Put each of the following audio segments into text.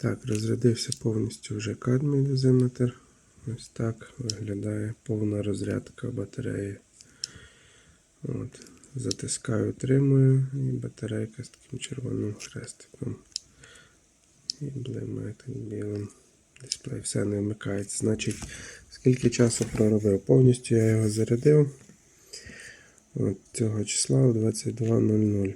Так, розрядився повністю вже кадмій дозиметр. Ось так виглядає повна розрядка батареї. От. Затискаю, тримую, і батарейка з таким червоним хрестиком. І блимає так білим. Дисплей все не вмикається. Значить, скільки часу проробив? Повністю я його зарядив. От цього числа о 22.00.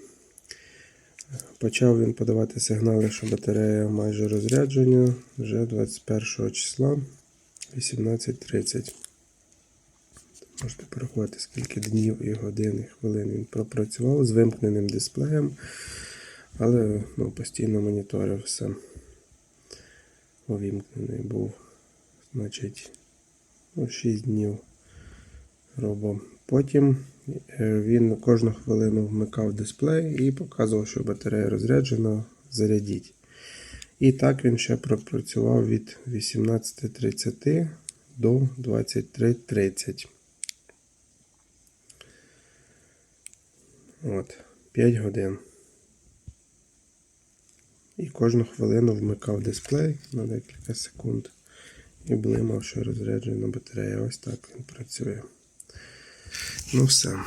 Почав він подавати сигнали, що батарея майже розряджена вже 21 числа 18.30. Можете порахувати, скільки днів і годин і хвилин він пропрацював з вимкненим дисплеєм, але ну, постійно моніторив все. Увімкнений був. Значить, ну, 6 днів робив. Потім е, він кожну хвилину вмикав дисплей і показував, що батарея розряджена, зарядіть. І так він ще пропрацював від 18.30 до 23.30. От, 5 годин. І кожну хвилину вмикав дисплей на декілька секунд і блимав, що розряджена батарея. Ось так він працює. Ну все.